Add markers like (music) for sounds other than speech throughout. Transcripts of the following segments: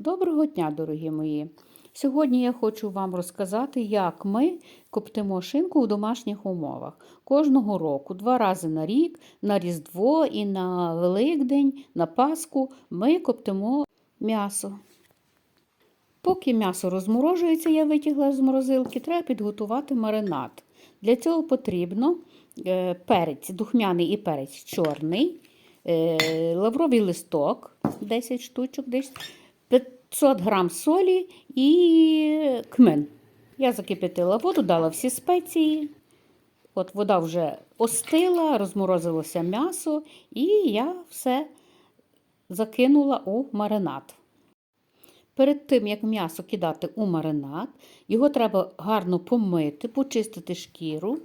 Доброго дня, дорогі мої! Сьогодні я хочу вам розказати, як ми коптимо шинку у домашніх умовах. Кожного року, два рази на рік, на Різдво і на Великдень, на Пасху ми коптимо м'ясо. Поки м'ясо розморожується, я витягла з морозилки, треба підготувати маринад. Для цього потрібно е, перець, духмяний і перець чорний, е, лавровий листок 10 штучок, десь 500 грам солі і кмин. Я закипятила воду, дала всі спеції. От вода вже остила, розморозилося м'ясо, і я все закинула у маринад. Перед тим, як м'ясо кидати у маринад, його треба гарно помити, почистити шкіру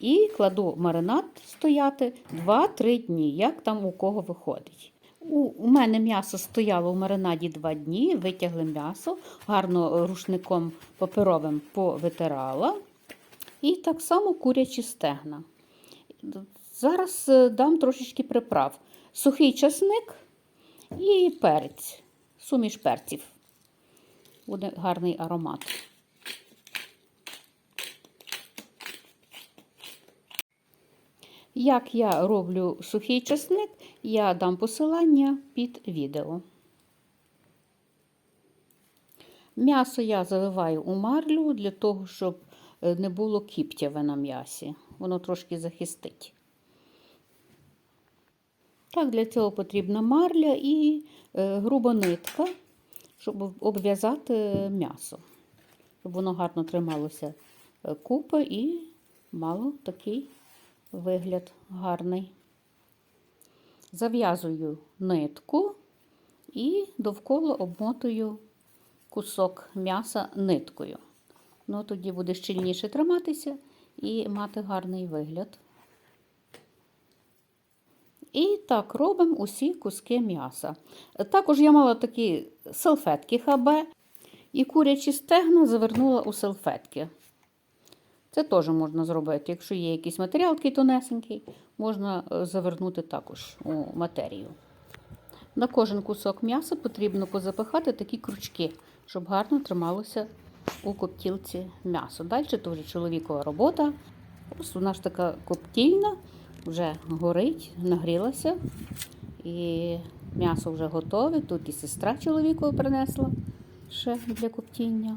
і кладу маринад стояти 2-3 дні, як там у кого виходить. У, мене м'ясо стояло в маринаді 2 дні, витягли м'ясо, гарно рушником паперовим повитирала. І так само курячі стегна. Зараз е, дам трошечки приправ. Сухий часник і перець, суміш перців. Буде гарний аромат. Як я роблю сухий часник, я дам посилання під відео. М'ясо я заливаю у марлю для того, щоб не було кіптяве на м'ясі. Воно трошки захистить. Так, для цього потрібна марля і е, груба нитка, щоб обв'язати м'ясо, щоб воно гарно трималося купи і мало такий вигляд гарний. Зав'язую нитку і довкола обмотую кусок м'яса ниткою. Ну, тоді буде щільніше триматися і мати гарний вигляд. І так робимо усі куски м'яса. Також я мала такі салфетки ХБ і курячі стегна завернула у салфетки. Це теж можна зробити. Якщо є якийсь матеріал такий тонесенький, можна завернути також у матерію. На кожен кусок м'яса потрібно позапихати такі крючки, щоб гарно трималося у коптілці м'ясо. Далі то вже чоловікова робота. Ось вона ж така коптільна, вже горить, нагрілася. І м'ясо вже готове. Тут і сестра чоловікова принесла ще для коптіння.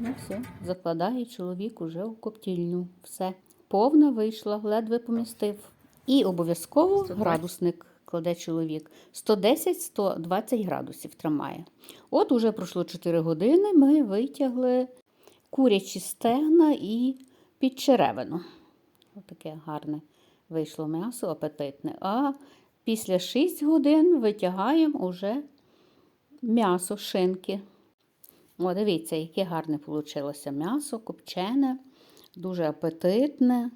Ну, все, закладає чоловік уже у коптільню. Все. Повна вийшла, ледве помістив. І обов'язково градусник кладе чоловік. 110-120 градусів тримає. От уже пройшло 4 години, ми витягли курячі стегна і підчеревину. Отаке гарне вийшло м'ясо, апетитне. А після 6 годин витягаємо уже м'ясо, шинки. О, дивіться, яке гарне вийшло м'ясо, копчене, дуже апетитне.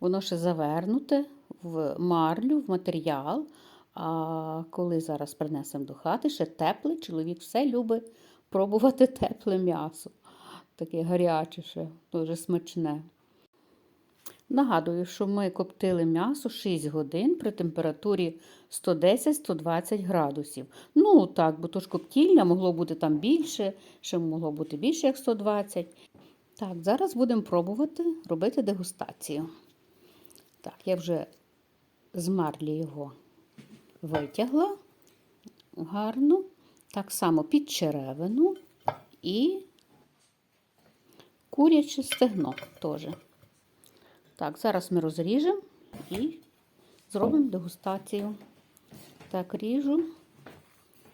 Воно ще завернуте в марлю, в матеріал. А коли зараз принесемо до хати, ще тепле, чоловік все любить пробувати (laughs) тепле м'ясо. Таке гаряче, ще, дуже смачне. Нагадую, що ми коптили м'ясо 6 годин при температурі 110-120 градусів. Ну, так, бо то ж коптільня могло бути там більше, ще могло бути більше, як 120. Так, зараз будемо пробувати робити дегустацію. Так, я вже з марлі його витягла гарно. Так само під черевину і куряче стегно теж. Так, зараз ми розріжемо і зробимо дегустацію. Так, ріжу,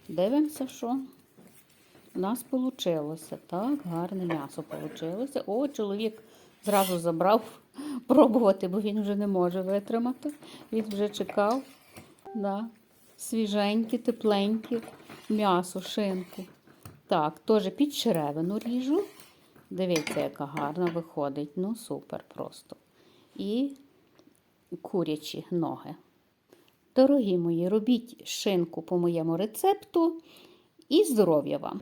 дивимося, що у нас вийшло. Так, гарне м'ясо вийшло. О, чоловік зразу забрав (laughs) пробувати, бо він вже не може витримати. Він вже чекав на свіженьке, тепленьке м'ясо, шинку. Так, теж під черевину ріжу. Дивіться, яка гарна виходить. Ну, супер просто. І курячі ноги. Дорогі мої, робіть шинку по моєму рецепту і здоров'я вам!